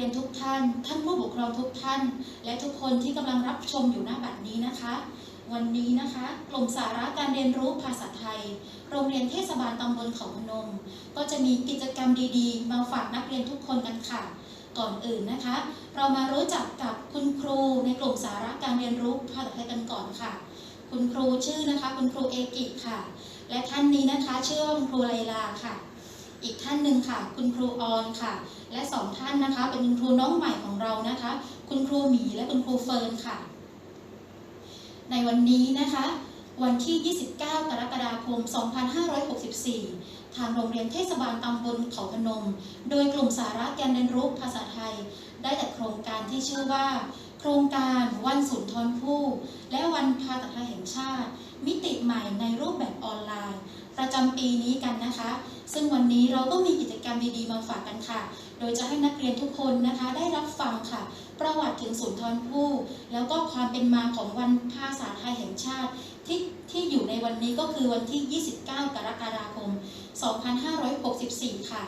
รียนทุกท่าน ท่านผู้ปกครองทุกท่าน และทุกคนที่กำลังรับชมอยู่หน้าบัดนี้นะคะ วันนี้นะคะ กลุ่มสาระการเรียนรู้ภาษาไทย โรงเรียนเทศบาลตำบลเขาพนม ก็จะมีกิจกรรมดีๆ มาฝากนักเรียนทุกคนกันค่ะ ก่อนอื่นนะคะ เรามารู้จักกับคุณครูในกลุ่มสาระการเรียนรู้ภาษาไทยกันก่อนค่ะ คุณครูชื่อนะคะ คุณครูเอกิค่ะ และท่านนี้นะคะชื่อว่าคุณครูไลลาค่ะ อีกท่านหนึ่งค่ะ คุณครูออนค่ะ และสองท่านนะคะ เป็นคุณครูน้องใหม่ของเรานะคะ คุณครูหมีและคุณครูเฟิร์นค่ะ ในวันนี้นะคะ วันที่ 29 กรกฎาคม 2564 ทางโรงเรียนเทศบาลตำบลเขาพนม โดยกลุ่มสาระการเรียนรู้ภาษาไทย ได้จัดโครงการที่ชื่อว่า โครงการวันสุนทรภู่และวันภาษาไทยแห่งชาติ มิติใหม่ในรูปแบบออนไลน์ ประจำปีนี้กันนะคะ ซึ่งวันนี้เราก็มีกิจกรรมดีๆมาฝากกันค่ะ โดยจะให้นักเรียนทุกคนนะคะ ได้รับฟังค่ะ ประวัติถึงสุนทรภู่แล้วก็ความเป็นมาของวันภาษาไทยแห่งชาติ ที่ที่อยู่ในวันนี้ก็คือวันที่ 29 กรกฎาคม 2564 ค่ะ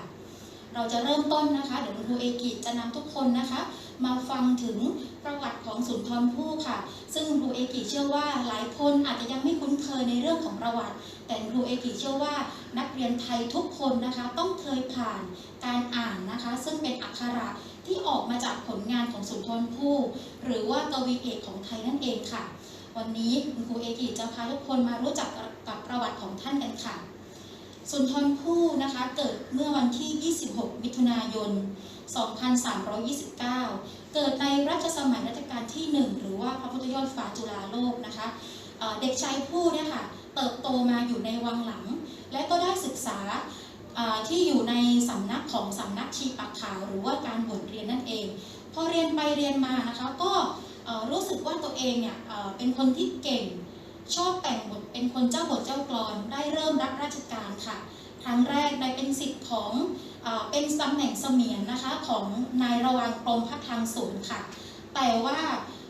เราจะเริ่มต้นนะคะ เดี๋ยวคุณครูเอกิจะนำทุกคนนะคะ มาฟังถึงประวัติของสุนทรภู่ค่ะ ซึ่งครูเอกิเชื่อว่าหลายคนอาจจะยังไม่คุ้นเคยในเรื่องของประวัติ แต่ครูเอกิเชื่อว่านักเรียนไทยทุกคนนะคะ ต้องเคยผ่านการอ่านนะคะ ซึ่งเป็นอักขระที่ออกมาจากผลงานของสุนทรภู่หรือว่ากวีเอกของไทยนั่นเองค่ะ วันนี้ครูเอกิจะพาทุกคนมารู้จักกับประวัติของท่านกันค่ะสุนทรภู่นะคะเกิดเมื่อวันที่ 26 มิถุนายน 2329เกิดในรัชส มัยรัชกาลที่ 1 หรือว่าพระพุทธยอดฟ้าจุฬาโลกนะคะเเด็กชายผู้เนี่ยค่ะเติบโตมาอยู่ในวังหลัง และก็ได้ศึกษาที่อยู่ในสำนักของสำนักชีปักขาว หรือว่าการบวชเรียนนั่นเอง พอเรียนไปเรียนมานะคะก็รู้สึกว่าตัวเองเนี่ยเป็นคนที่เก่งชอบแต่งบทเป็นคนเจ้าบทเจ้ากลอนได้เริ่มรับราชการค่ะ ครั้งแรกได้เป็นสิทธิ์ของเออเป็นตำแหน่งเสมียนนะคะของนายระวังกรมพัฒทางศูนย์ค่ะ แต่ว่า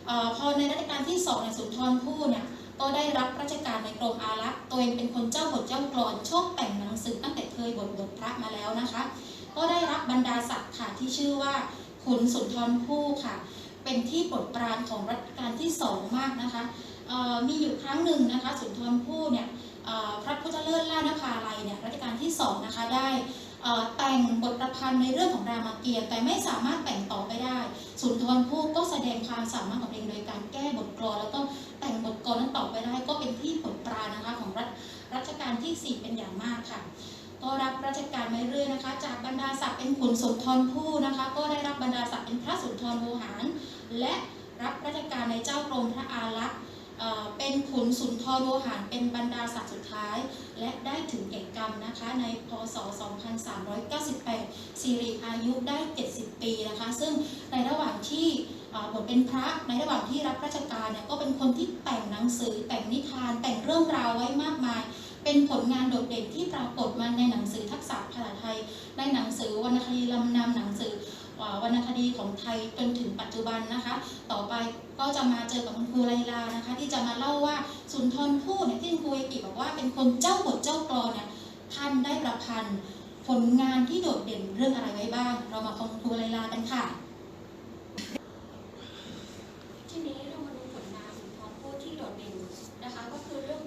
ออพอในรัชกาลที่สองในยสุนทรภู่เนี่ยก็ได้รับราชการในกรมอารักษ์ตัวเองเป็นคนเจ้าบทเจ้ากลอนชอบแต่งหนังสือตั้งแต่เคยบทบทพระมาแล้วนะคะ ก็ได้รับบรรดาศักดิ์ค่ะที่ชื่อว่าขุนสุนทรภู่ค่ะ เป็นที่โปรดปรานของรัชกาลที่สองมากนะคะมีอยู่ครั้งหนึ่งนะคะสุนทรภู่เนี่ยพระพุทธเลิศล่านภาลัยเนี่ยรัชกาลที่สองนะคะได้ แต่งบทประพันธ์ในเรื่องของรามเกียรติ์แต่ไม่สามารถแต่งต่อไปได้ สุนทรภู่ก็แสดงความสามารถของตัวเองโดยการแก้บทกลอนแล้วก็แต่งบทกลอนนั้นต่อไปได้ก็เป็นที่โปดปรานะคะของรัชรัชกาลที่สี่เป็นอย่างมากค่ะก็รับราชการมาเรื่อยนะคะ จากบรรดาศักดิ์เป็นขุนสุนทรภู่นะคะ ก็ได้รับบรรดาศักดิ์เป็นพระสุนทรโวหาร และรับราชการในเจ้ากรมพระอารักษ์ เป็นขุนสุนทรโวหารเป็นบรรดาศักดิ์สุดท้าย และได้ถึงแก่กรรมนะคะในพศ 2398สิริอายุได้ 70 ปีนะคะ ซึ่งในระหว่างที่บทเป็นพระในระหว่างที่รับราชการเนี่ยก็เป็นคนที่แต่งหนังสือ แต่งนิทาน แต่งเรื่องราวไว้มากมาย เป็นผลงานโดดเด่นที่ปรากฏมาในหนังสือทักษะภาษาไทย ในหนังสือวรรณคดีลำนำหนังสือ วรรณคดีของไทยจนถึงปัจจุบันนะคะ ต่อไปก็จะมาเจอกับคุณครูไลลานะคะ ที่จะมาเล่าว่าสุนทรภู่เนี่ยที่ครูเอกิบอกว่าเป็นคนเจ้าบทเจ้ากลอนเนี่ยท่านได้ประพันธ์ผลงานที่โดดเด่นเรื่องอะไรไว้บ้าง เรามาฟังคุณครูไลลากันค่ะทีนี้เรามาดูผลงานสุนทรภู่ที่โดดเด่นนะคะ ก็คือเรื่อง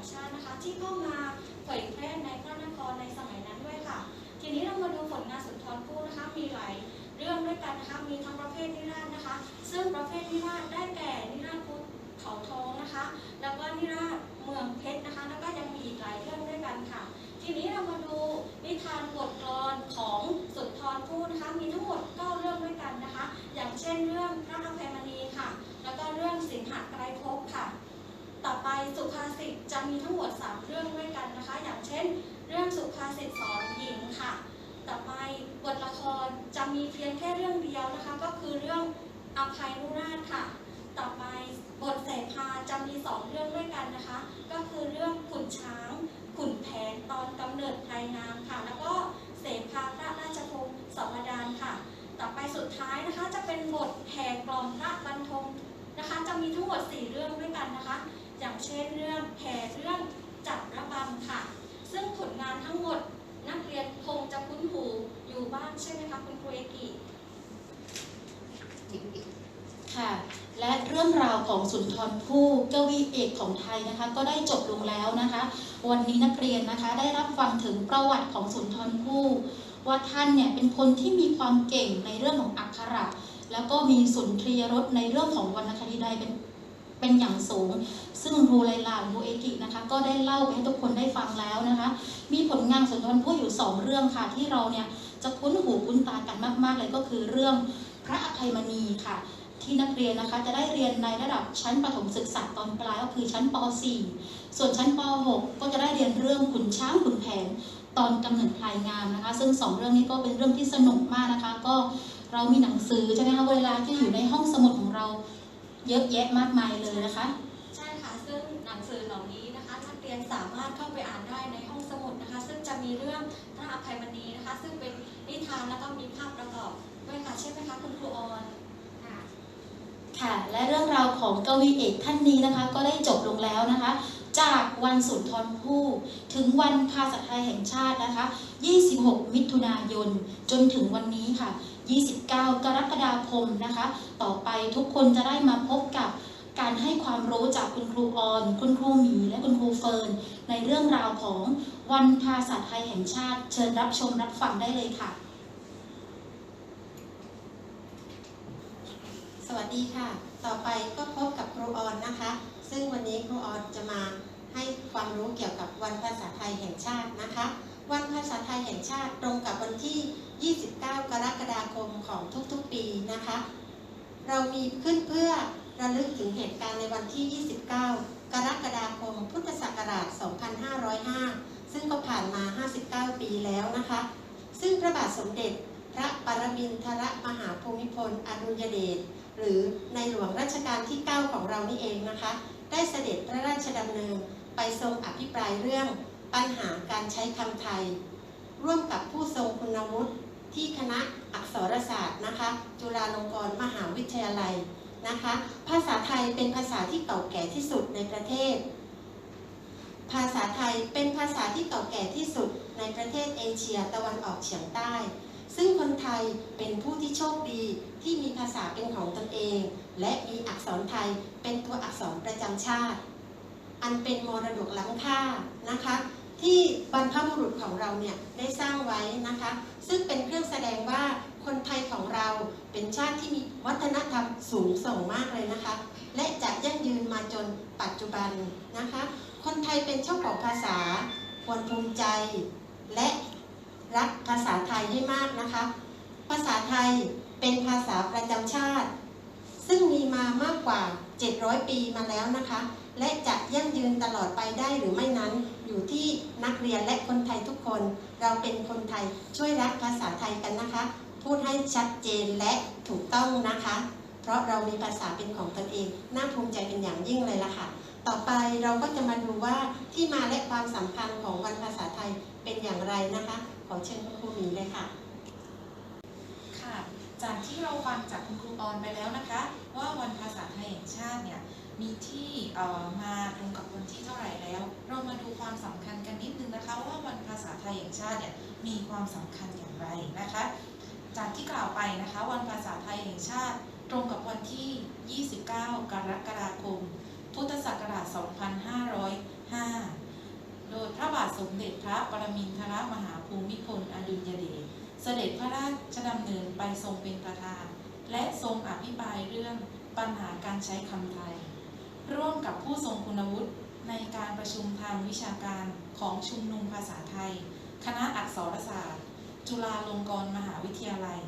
างชาตินะคะ ที่เข้ามาเผยแพร่ในพระนครในสมัยนั้นด้วยค่ะ ทีนี้เรามาดูผลงานสุนทรภู่นะคะ มีหลายเรื่องด้วยกันนะคะ มีทั้งประเภทนิราศนะคะ ซึ่งประเภทนิราศได้แก่นิราศพุทธเขาทองนะคะ แล้วก็นิราศเมืองเพชรนะคะ แล้วก็ยังมีอีกหลายเรื่องด้วยกันค่ะ ทีนี้เรามาดูนิทานบทกลอนของสุนทรภู่นะคะ มีทั้งหมด9เรื่องด้วยกันนะคะ อย่างเช่นเรื่องพระอภัยมณีค่ะ แล้วก็เรื่องสิงหไกรภพค่ะ ต่อไปสุภาษิ จะมีทั้งหมด 3 เรื่องด้วยกันนะคะ อย่างเช่น เรื่องสุภาษิตสอนหญิงค่ะ ต่อไปบทละครจะมีเพียงแค่เรื่องเดียวนะคะ ก็คือเรื่องอภัยนุราชค่ะ ต่อไปบทเสภาจะมีสองเรื่องด้วยกันนะคะ ก็คือเรื่องขุนช้างขุนแผนตอนกำเนิดไพรงามค่ะ แล้วก็เสภาพระราชพงศ์สมดานค่ะ ต่อไปสุดท้ายนะคะจะเป็นบทแห่กลอมพระบรรทมนะคะ จะมีทั้งหมด 4 เรื่องด้วยกันนะคะ อย่างเช่นเรื่องแห่เรื่องำค่ะ ซึ่งผลงานทั้งหมดนักเรียนคงจะคุ้นหูอยู่บ้างใช่ไหมคะคุณครูเอกิค่ะ และเรื่องราวของสุนทรภู่เกวีเอกของไทยนะคะ ก็ได้จบลงแล้วนะคะ วันนี้นักเรียนนะคะได้รับฟังถึงประวัติของสุนทรภู่ว่าท่านเนี่ยเป็นคนที่มีความเก่งในเรื่องของอักขระ แล้วก็มีสุนทรียรสในเรื่องของวรรณคดีไทยเป็น เป็นอย่างสูง ซึ่งครูไลลาครูเอกินะคะก็ได้เล่าไปให้ทุกคนได้ฟังแล้วนะคะ มีผลงานสุนทรภู่อยู่สองเรื่องค่ะ ที่เราเนี่ยจะคุ้นหูคุ้นตากันมาก ๆ เลยก็คือเรื่องพระอภัยมณีค่ะ ที่นักเรียนนะคะจะได้เรียนในระดับชั้นประถมศึกษาตอนปลายก็คือชั้นป .4 ส่วนชั้นป .6 ก็จะได้เรียนเรื่องขุนช้างขุนแผนตอนกำเนิดพลายงามนะคะ ซึ่งสองเรื่องนี้ก็เป็นเรื่องที่สนุกมากนะคะ ก็เรามีหนังสือใช่ไหมคะเวลาที่อยู่ในห้องสมุดของเรา เยอะแยะมากมายเลยนะคะ ใช่ค่ะ ซึ่งหนังสือเหล่านี้นะคะนักเรียนสามารถเข้าไปอ่านได้ในห้องสมุดนะคะ ซึ่งจะมีเรื่องพระอภัยมณีนะคะ ซึ่งเป็นนิทานแล้วก็มีภาพประกอบด้วยค่ะใช่ไหมคะคุณครูออนค่ะค่ะและเรื่องราวของกวีเอกท่านนี้นะคะ ก็ได้จบลงแล้วนะคะ จากวันสุนทรภู่ถึงวันภาษาไทยแห่งชาตินะคะ 26 มิถุนายน จนถึงวันนี้ค่ะ 29 กรกฎาคมนะคะ ต่อไปทุกคนจะได้มาพบกับการให้ความรู้จากคุณครูออน คุณครูหมี และคุณครูเฟิร์น ในเรื่องราวของวันภาษาไทยแห่งชาติ เชิญรับชมรับฟังได้เลยค่ะ สวัสดีค่ะ ต่อไปก็พบกับครูออนนะคะ ซึ่งวันนี้ครูออนจะมาให้ความรู้เกี่ยวกับวันภาษาไทยแห่งชาตินะคะ วันภาษาไทยแห่งชาติตรงกับวันที่ 29 กรกฎาคมของทุกๆปีนะคะ เรามีขึ้นเพื่อระลึกถึงเหตุการณ์ในวันที่ 29 กรกฎาคม พุทธศักราช 2505 ซึ่งก็ผ่านมา 59 ปีแล้วนะคะ ซึ่งพระบาทสมเด็จพระปรมินทรมหาภูมิพลอดุลยเดชหรือในหลวงรัชกาลที่ 9 ของเรานี่เองนะคะ ได้เสด็จพระราชดำเนินไปทรงอภิปรายเรื่องปัญหาการใช้คำไทย ร่วมกับผู้ทรงคุณวุฒิ ที่คณะอักษรศาสตร์นะคะ จุฬาลงกรณ์มหาวิทยาลัยนะคะ ภาษาไทยเป็นภาษาที่เก่าแก่ที่สุดในประเทศ ภาษาไทยเป็นภาษาที่เก่าแก่ที่สุดในประเทศเอเชียตะวันออกเฉียงใต้ ซึ่งคนไทยเป็นผู้ที่โชคดีที่มีภาษาเป็นของตนเอง และมีอักษรไทยเป็นตัวอักษรประจำชาติ อันเป็นมรดกล้ำค่านะคะ ที่บรรพบุรุษของเราเนี่ยได้สร้างไว้นะคะ ซึ่งเป็นเครื่องแสดงว่าคนไทยของเราเป็นชาติที่มีวัฒนธรรมสูงส่งมากเลยนะคะ และจะยั่งยืนมาจนปัจจุบันนะคะ คนไทยเป็นเจ้าของภาษาควรภูมิใจ และรักภาษาไทยให้มากนะคะ ภาษาไทยเป็นภาษาประจำชาติ ซึ่งมีมามากกว่า 700 ปีมาแล้วนะคะ และจะยั่งยืนตลอดไปได้หรือไม่นั้น อยู่ที่นักเรียนและคนไทยทุกคน เราเป็นคนไทยช่วยรักภาษาไทยกันนะคะ พูดให้ชัดเจนและถูกต้องนะคะ เพราะเรามีภาษาเป็นของตนเอง น่าภูมิใจเป็นอย่างยิ่งเลยล่ะค่ะ ต่อไปเราก็จะมาดูว่าที่มาและความสำคัญของวันภาษาไทยเป็นอย่างไรนะคะ ขอเชิญคุณครูหมีเลยค่ะค่ะจากที่เราฟังจากคุณครูออนไปแล้วนะคะ ว่าวันภาษาไทยแห่งชาติเนี่ย มีที่มาตรงกับวันที่เท่าไหร่แล้ว เรามาดูความสำคัญกันนิดนึงนะคะ ว่าวันภาษาไทยแห่งชาติเนี่ยมีความสำคัญอย่างไรนะคะ จากที่กล่าวไปนะคะ วันภาษาไทยแห่งชาติ ตรงกับวันที่ 29 กรกฎาคม พุทธศักราช 2505 โดยพระบาทสมเด็จพระปรมินทรมหาภูมิพลอดุลยเดชเสด็จพระราชดำเนินไปทรงเป็นประธาน และทรงอภิปรายเรื่องปัญหาการใช้คำไทย ร่วมกับผู้ทรงคุณวุฒิในการประชุมทางวิชาการของชุมนุมภาษาไทย คณะอักษรศาสตร์ จุฬาลงกรณ์มหาวิทยาลัย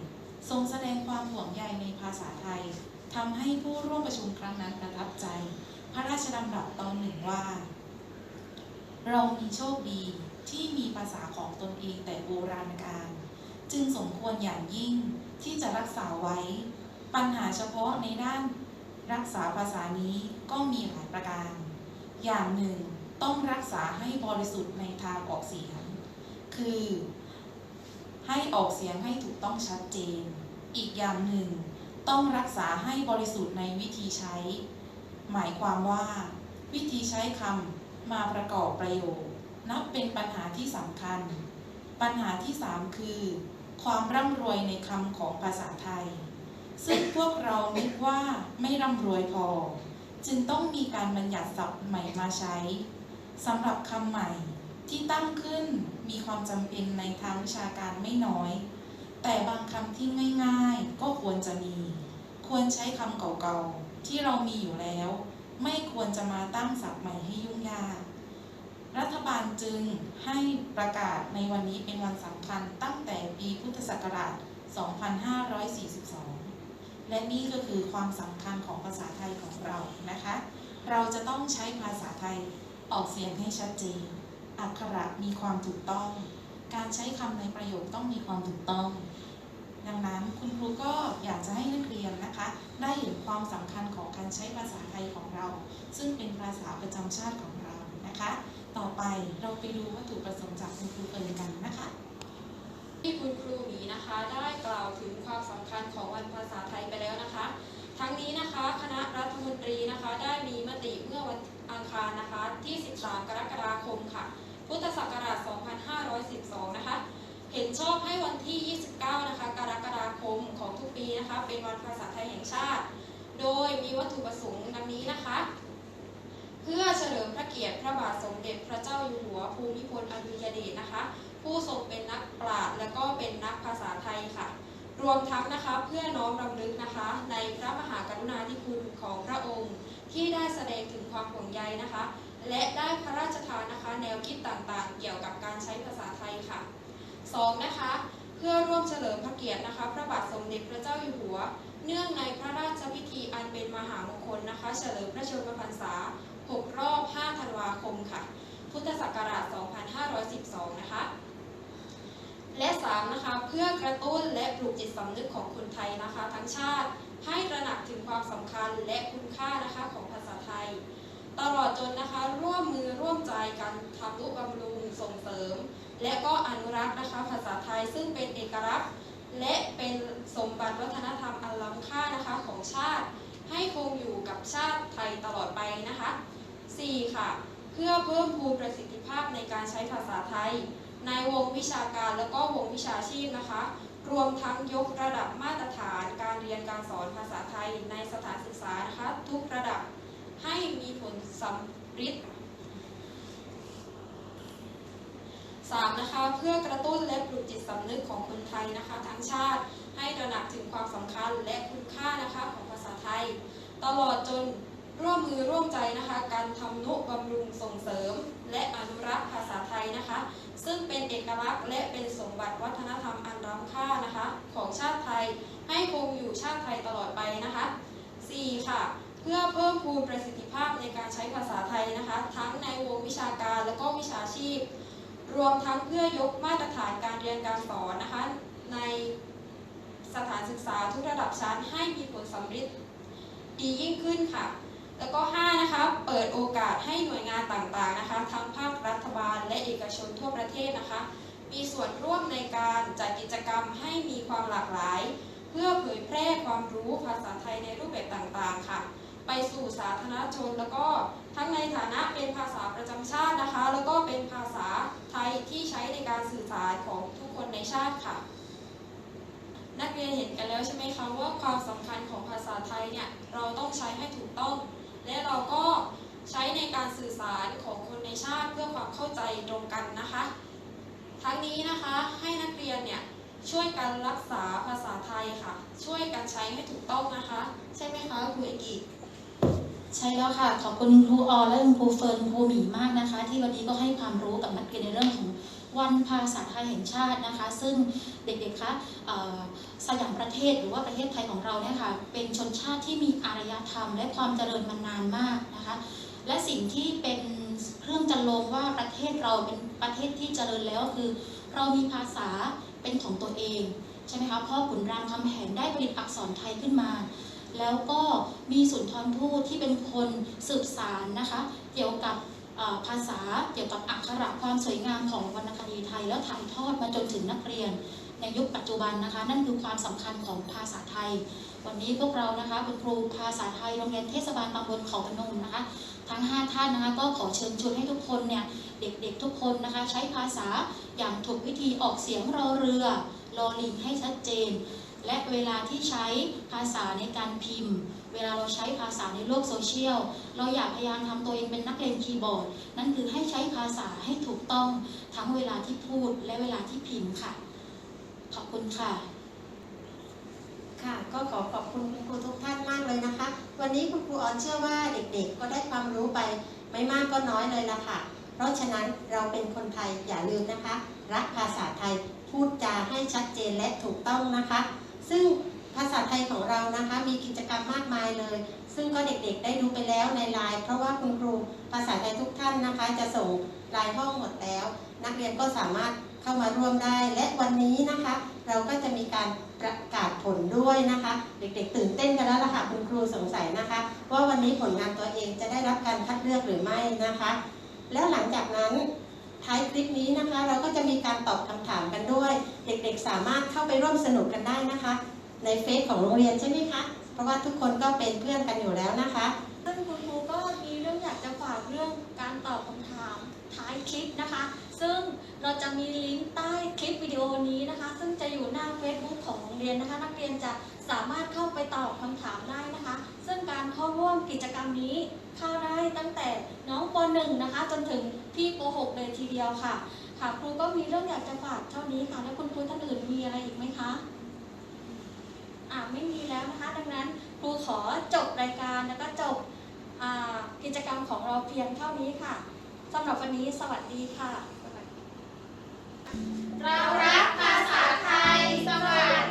ทรงแสดงความห่วงใยในภาษาไทยทำให้ผู้ร่วมประชุมครั้งนั้นประทับใจ พระราชดำรัสตอนหนึ่งว่า เรามีโชคดีที่มีภาษาของตนเองแต่โบราณกาลจึงสมควรอย่างยิ่งที่จะรักษาไว้ ปัญหาเฉพาะในด้าน รักษาภาษานี้ก็มีหลายประการ อย่างหนึ่งต้องรักษาให้บริสุทธิ์ในทางออกเสียง คือ ให้ออกเสียงให้ถูกต้องชัดเจน อีกอย่างหนึ่ง ต้องรักษาให้บริสุทธิ์ในวิธีใช้ หมายความว่า วิธีใช้คำมาประกอบประโยค นับเป็นปัญหาที่สำคัญ ปัญหาที่สามคือ ความร่ำรวยในคำของภาษาไทย ซึ่งพวกเรานึกว่าไม่ร่ำรวยพอ จึงต้องมีการบัญญัติศัพท์ใหม่มาใช้สำหรับคำใหม่ที่ตั้งขึ้นมีความจำเป็นในทางวิชาการไม่น้อย แต่บางคำที่ง่ายๆ ก็ควรจะมี ควรใช้คำเก่าๆ ที่เรามีอยู่แล้ว ไม่ควรจะมาตั้งศัพท์ใหม่ให้ยุ่งยาก รัฐบาลจึงให้ประกาศในวันนี้เป็นวันสำคัญตั้งแต่ปีพุทธศักราช 2542 และนี่ก็คือความสำคัญของภาษาไทยของเรานะคะ เราจะต้องใช้ภาษาไทยออกเสียงให้ชัดเจน อักขระมีความถูกต้อง การใช้คำในประโยคต้องมีความถูกต้อง ดังนั้นคุณครูก็อยากจะให้นักเรียนนะคะ ได้เห็นความสำคัญของการใช้ภาษาไทยของเรา ซึ่งเป็นภาษาประจำชาติของเรานะคะ ต่อไปเราไปดูวัตถุประสงค์จากคุณครูเอิญกันนะคะ ที่คุณครูหมีนะคะได้กล่าวถึงความสำคัญของวันภาษาไทยไปแล้วนะคะ ทั้งนี้นะคะคณะรัฐมนตรีนะคะได้มีมติเมื่อวันอังคารนะคะที่ 13 กรกฎาคมค่ะ พุทธศักราช 2512 นะคะ เห็นชอบให้วันที่ 29 นะคะกรกฎาคมของทุกปีนะคะ เป็นวันภาษาไทยแห่งชาติ โดยมีวัตถุประสงค์ดังนี้นะคะเพื่อเฉลิมพระเกียรติพระบาทสมเด็จพระเจ้าอยู่หัวภูมิพลอดุลยเดชนะคะ ผู้ทรงเป็นนักปราชญ์และก็เป็นนักภาษาไทยค่ะ รวมทั้งนะคะเพื่อน้อมรำลึกนะคะ ในพระมหากรุณาธิคุณของพระองค์ ที่ได้แสดงถึงความห่วงใยนะคะ และได้พระราชทานนะคะ แนวคิดต่างๆ เกี่ยวกับการใช้ภาษาไทยค่ะสองนะคะ เพื่อร่วมเฉลิมพระเกียรตินะคะ พระบาทสมเด็จพระเจ้าอยู่หัว เนื่องในพระราชพิธีอันเป็นมหามงคลนะคะ เฉลิมพระชนมพรรษา 6 รอบ 5 ธันวาคมค่ะ พุทธศักราช 2512 นะคะ และ3นะคะเพื่อกระตุ้นและปลูกจิตสำนึกของคนไทยนะคะ ทั้งชาติให้ตระหนักถึงความสำคัญและคุณค่านะคะของภาษาไทย ตลอดจนนะคะร่วมมือร่วมใจกันทำนุบำรุงส่งเสริม และก็อนุรักษ์นะคะภาษาไทยซึ่งเป็นเอกลักษณ์ และเป็นสมบัติวัฒนธรรมอันล้ำค่านะคะของชาติ ให้คงอยู่กับชาติไทยตลอดไปนะคะ 4. ค่ะ เพื่อเพิ่มพูนประสิทธิภาพในการใช้ภาษาไทย ในวงวิชาการและก็วงวิชาชีพนะคะ รวมทั้งยกระดับมาตรฐานการเรียนการสอนภาษาไทยในสถานศึกษานะคะทุกระดับให้มีผลสำฤทธิ์ 3. นะคะเพื่อกระตุ้นและปลุกจิตสำนึกของคนไทยนะคะทั้งชาติให้ตระหนักถึงความสำคัญและคุณค่านะคะของภาษาไทย ตลอดจนร่วมมือร่วมใจนะคะการทำนุบำรุงส่งเสริม และอนุรักษ์ภาษา ซึ่งเป็นเอกลักษณ์และเป็นสมบัติวัฒนธรรมอันล้ำค่านะคะของชาติไทยให้คงอยู่ชาติไทยตลอดไปนะคะ 4. ค่ะ เพื่อเพิ่มพูนประสิทธิภาพในการใช้ภาษาไทยนะคะ ทั้งในวงวิชาการและก็วิชาชีพ รวมทั้งเพื่อยกมาตรฐานการเรียนการสอนนะคะในสถานศึกษาทุกระดับชั้นให้มีผลสำฤทธิ์ดียิ่งขึ้นค่ะ แล้วก็ 5 นะคะ เปิดโอกาสให้หน่วยงานต่างๆนะคะ ทั้งภาครัฐบาลและเอกชนทั่วประเทศนะคะ มีส่วนร่วมในการจัดกิจกรรมให้มีความหลากหลาย เพื่อเผยแพร่ความรู้ภาษาไทยในรูปแบบต่างๆค่ะ ไปสู่สาธารณชนแล้วก็ทั้งในฐานะเป็นภาษาประจำชาตินะคะ แล้วก็เป็นภาษาไทยที่ใช้ในการสื่อสารของทุกคนในชาติค่ะนักเรียนเห็นกันแล้วใช่ไหมคะว่าความสำคัญของภาษาไทยเนี่ยเราต้องใช้ให้ถูกต้อง และเราก็ใช้ในการสื่อสารของคนในชาติเพื่อความเข้าใจตรงกันนะคะ ทั้งนี้นะคะให้นักเรียนเนี่ยช่วยกันรักษาภาษาไทยค่ะ ช่วยกันใช้ให้ถูกต้องนะคะ ใช่ไหมคะครูเอกิใช่แล้วค่ะ ขอบคุณครูออและคุณครูเฟิร์นครูหมีมากนะคะ ที่วันนี้ก็ให้ความรู้กับนักเรียนในเรื่องของ วันภาษาไทยแห่งชาตินะคะ ซึ่งเด็กๆคะสยามประเทศหรือว่าประเทศไทยของเราเนี่ยค่ะเป็นชนชาติที่มีอารยธรรม และความเจริญมานานมากนะคะและสิ่งที่เป็นเครื่องจันโลงว่าประเทศเราเป็นประเทศที่เจริญแล้วคือ เรามีภาษาเป็นของตัวเองใช่ไหมคะพ่อขุนรามคำแหงได้ผลิตอักษรไทยขึ้นมา แล้วก็มีสุนทรภู่ที่เป็นคนสืบสารนะคะ เกี่ยวกับ ภาษาเกี่ยวกับอักขระความสวยงามของวรรณคดีไทย แล้วถ่ายทอดมาจนถึงนักเรียน ในยุคปัจจุบันนะคะ นั่นคือความสำคัญของภาษาไทย วันนี้พวกเรานะคะคุณครูภาษาไทยโรงเรียนเทศบาลตำบลเขาพนมนะคะ ทั้ง 5 ท่านนะคะก็ขอเชิญชวนให้ทุกคนเนี่ยเด็กๆทุกคนนะคะ ใช้ภาษาอย่างถูกวิธีออกเสียงรอเรือรอลิงให้ชัดเจน และเวลาที่ใช้ภาษาในการพิมพ์ เวลาเราใช้ภาษาในโลกโซเชียล เราอยากพยายามทำตัวเองเป็นนักเรียนคีย์บอร์ด นั่นคือให้ใช้ภาษาให้ถูกต้องทั้งเวลาที่พูดและเวลาที่พิมพ์ค่ะ ขอบคุณค่ะ ค่ะ ก็ขอขอบคุณคุณครูทุกท่านมากเลยนะคะ วันนี้คุณครูออนเชื่อว่าเด็กๆ ก็ได้ความรู้ไปไม่มากก็น้อยเลยละค่ะ เพราะฉะนั้นเราเป็นคนไทยอย่าลืมนะคะ รักภาษาไทยพูดจาให้ชัดเจนและถูกต้องนะคะ ซึ่ง ภาษาไทยของเรานะคะมีกิจกรรมมากมายเลย ซึ่งก็เด็กๆได้ดูไปแล้วในไลน์เพราะว่าคุณครูภาษาไทยทุกท่านนะคะ จะส่งไลน์ห้องหมดแล้ว นักเรียนก็สามารถเข้ามาร่วมได้ และวันนี้นะคะ เราก็จะมีการประกาศผลด้วยนะคะ เด็กๆ ตื่นเต้นกันแล้วล่ะค่ะคุณครูสงสัยนะคะ ว่าวันนี้ผลงานตัวเองจะได้รับการคัดเลือกหรือไม่นะคะ แล้วหลังจากนั้นท้ายคลิปนี้นะคะ เราก็จะมีการตอบคำถามกันด้วย เด็กๆ สามารถเข้าไปร่วมสนุกกันได้นะคะ ในเฟซของโรงเรียนใช่ไหมคะ เพราะว่าทุกคนก็เป็นเพื่อนกันอยู่แล้วนะคะซึ่งคุณครูก็มีเรื่องอยากจะฝากเรื่องการตอบคำถามท้ายคลิปนะคะ ซึ่งเราจะมีลิงก์ใต้คลิปวิดีโอนี้นะคะ ซึ่งจะอยู่หน้า Facebook ของโรงเรียนนะคะ นักเรียนจะสามารถเข้าไปตอบคำถามได้นะคะ ซึ่งการเข้าร่วมกิจกรรมนี้เข้าได้ตั้งแต่น้องป .1 นะคะ จนถึงพี่ป .6 เลยทีเดียวค่ะค่ะครูก็มีเรื่องอยากจะฝากเท่านี้ค่ะ แล้วคุณครูท่านอื่นมีอะไรอีกไหมคะ ไม่มีแล้วนะคะ ดังนั้นครูขอจบรายการแล้วก็จบกิจกรรมของเราเพียงเท่านี้ค่ะสำหรับวันนี้สวัสดีค่ะ เรารักภาษาไทยสวัสดี